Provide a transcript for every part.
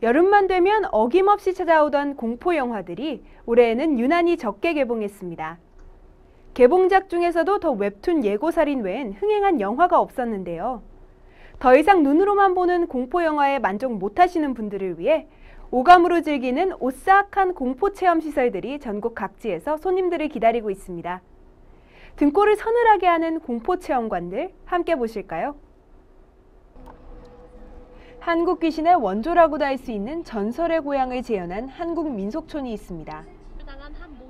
여름만 되면 어김없이 찾아오던 공포 영화들이 올해에는 유난히 적게 개봉했습니다. 개봉작 중에서도 더 웹툰 예고살인 외엔 흥행한 영화가 없었는데요. 더 이상 눈으로만 보는 공포 영화에 만족 못하시는 분들을 위해 오감으로 즐기는 오싹한 공포 체험 시설들이 전국 각지에서 손님들을 기다리고 있습니다. 등골을 서늘하게 하는 공포 체험관들 함께 보실까요? 한국 귀신의 원조라고도 할 수 있는 전설의 고향을 재현한 한국 민속촌이 있습니다.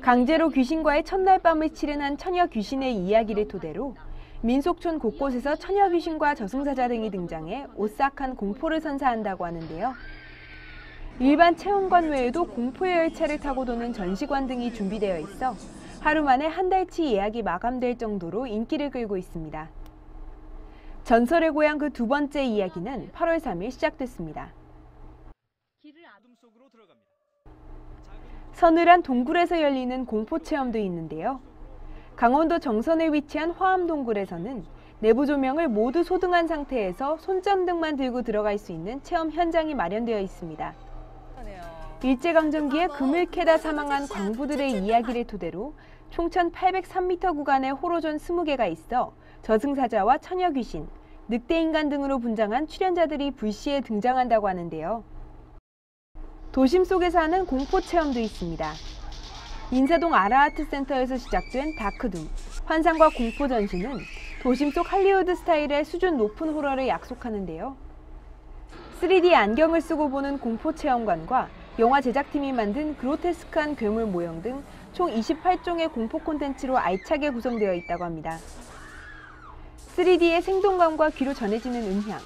강제로 귀신과의 첫날 밤을 치른 한 처녀 귀신의 이야기를 토대로 민속촌 곳곳에서 처녀 귀신과 저승사자 등이 등장해 오싹한 공포를 선사한다고 하는데요. 일반 체험관 외에도 공포의 열차를 타고 도는 전시관 등이 준비되어 있어 하루 만에 한 달치 예약이 마감될 정도로 인기를 끌고 있습니다. 전설의 고향 그 두 번째 이야기는 8월 3일 시작됐습니다. 서늘한 동굴에서 열리는 공포 체험도 있는데요. 강원도 정선에 위치한 화암 동굴에서는 내부 조명을 모두 소등한 상태에서 손전등만 들고 들어갈 수 있는 체험 현장이 마련되어 있습니다. 일제강점기에 금을 캐다 사망한 광부들의 이야기를 토대로 총 1803m 구간의 호로존 20개가 있어 저승사자와 처녀귀신, 늑대인간 등으로 분장한 출연자들이 불시에 등장한다고 하는데요. 도심 속에서 하는 공포 체험도 있습니다. 인사동 아라아트 센터에서 시작된 다크둠, 환상과 공포 전시는 도심 속 할리우드 스타일의 수준 높은 호러를 약속하는데요. 3D 안경을 쓰고 보는 공포 체험관과 영화 제작팀이 만든 그로테스크한 괴물 모형 등 총 28종의 공포 콘텐츠로 알차게 구성되어 있다고 합니다. 3D의 생동감과 귀로 전해지는 음향,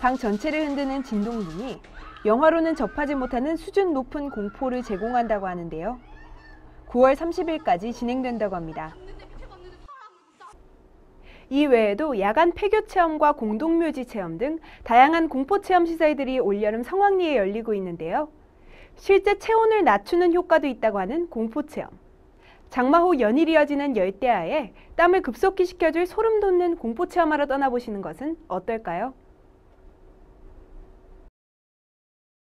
방 전체를 흔드는 진동 등이 영화로는 접하지 못하는 수준 높은 공포를 제공한다고 하는데요. 9월 30일까지 진행된다고 합니다. 이 외에도 야간 폐교 체험과 공동묘지 체험 등 다양한 공포 체험 시설들이 올여름 성황리에 열리고 있는데요. 실제 체온을 낮추는 효과도 있다고 하는 공포 체험. 장마 후 연일 이어지는 열대야에 땀을 급속히 식혀줄 소름 돋는 공포 체험하러 떠나보시는 것은 어떨까요?